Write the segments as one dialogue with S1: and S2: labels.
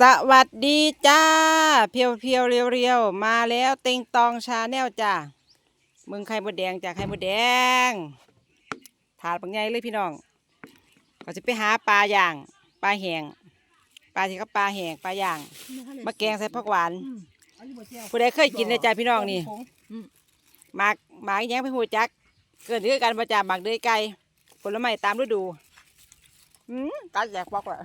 S1: สวัสดีจ้า เพียวเพียวเรียวเรียวมาแล้วเต็งตองชาแนลจ้าเมืองไข่มดแดงจากไข่มดแดง ถาดปังใหญ่เลยพี่น้องก็จะไปหาปลาย่างปลาแหงปลาที่เขาปลาแหงปลาย่างมาแกงใส่ผักหวานผู้ใดเคยกินนะจ้าพี่น้องนี่หมากหมากอิหยังไปหูจัก เกิดเรื่องกันประจาหมากเดือยไก่ผลไม้ตามฤดูอืมกัดแจกปอกละ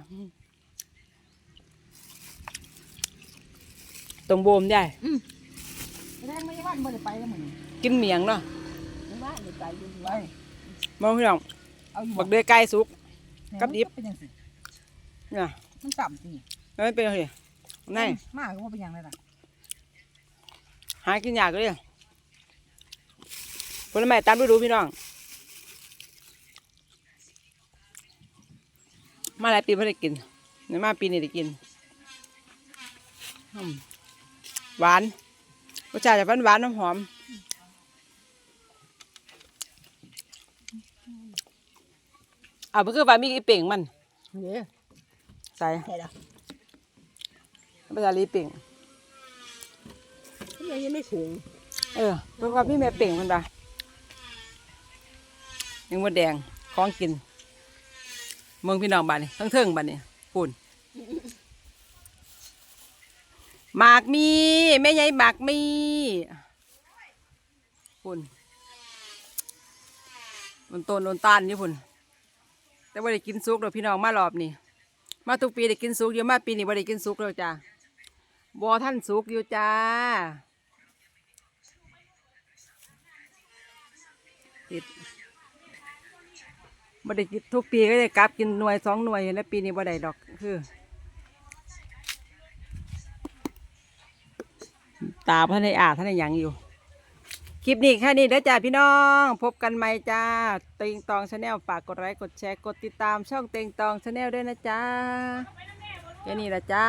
S1: ตรงโบมได้
S2: แรงไม่ว่าบ่ได้ไปแล้วมึง
S1: กินเมียงเนาะ
S2: ไม่ว่าได้ไปอยู่ไว้
S1: มองพี่น้อง
S2: เอาอยู่
S1: บักเดือยไก่สุก กับดิบ
S2: เป็นจังซี่
S1: เนี่ย
S2: มันต่ำสิ
S1: แล้วมันเป็นอะไรนี่
S2: มากก็บ่เป็นหยังเลยล่ะ
S1: หากินยากเลยผลไม้ตามฤดูพี่น้อง มาหลายปีไม่ได้กินในมาปีนี้ได้กินอืม หวานรสชาติจะหวานหวานๆน้ำหอมอ่าวมันคือว่ามีอีเป่งมัน
S2: เด้อ
S1: ใส่
S2: ใช่ล่ะ
S1: ภาษาลีเป่ง
S2: ทำไมยังไม่สูง
S1: เออเพื่อว่าพี่แม่เป่งมันปะยังมดแดงของกินเมืองพี่น้องบ้านนี่ทั้งเทิงบ้านนี่ปุ่น หมากมีแม่ใหญ่หมากมีปุ่นมันต้นโนนต้านนี่ปุ่นแต่ว่าได้กินซุกเดี๋ยวพี่น้องมารอบนี่มาทุกปีได้กินซุกเยอะมากปีนี้ว่าได้กินซุกแล้วจ้าบอท่านซุกอยู่จ้าติดบ่ได้กินทุกปีก็ได้กลับกินหน่วยสองหน่วยแล้วปีนี้บ่ได้ดอกคือ ตาท่านในอาท่านในยังอยู่ คลิปนี้แค่นี้เด้อจ้าพี่น้อง พบกันใหม่จ้า เต็งตองชาแนลฝากกดไลค์กดแชร์กดติดตามช่องเต็งตองชาแนลด้วยนะจ้าแค่นี้ละจ้า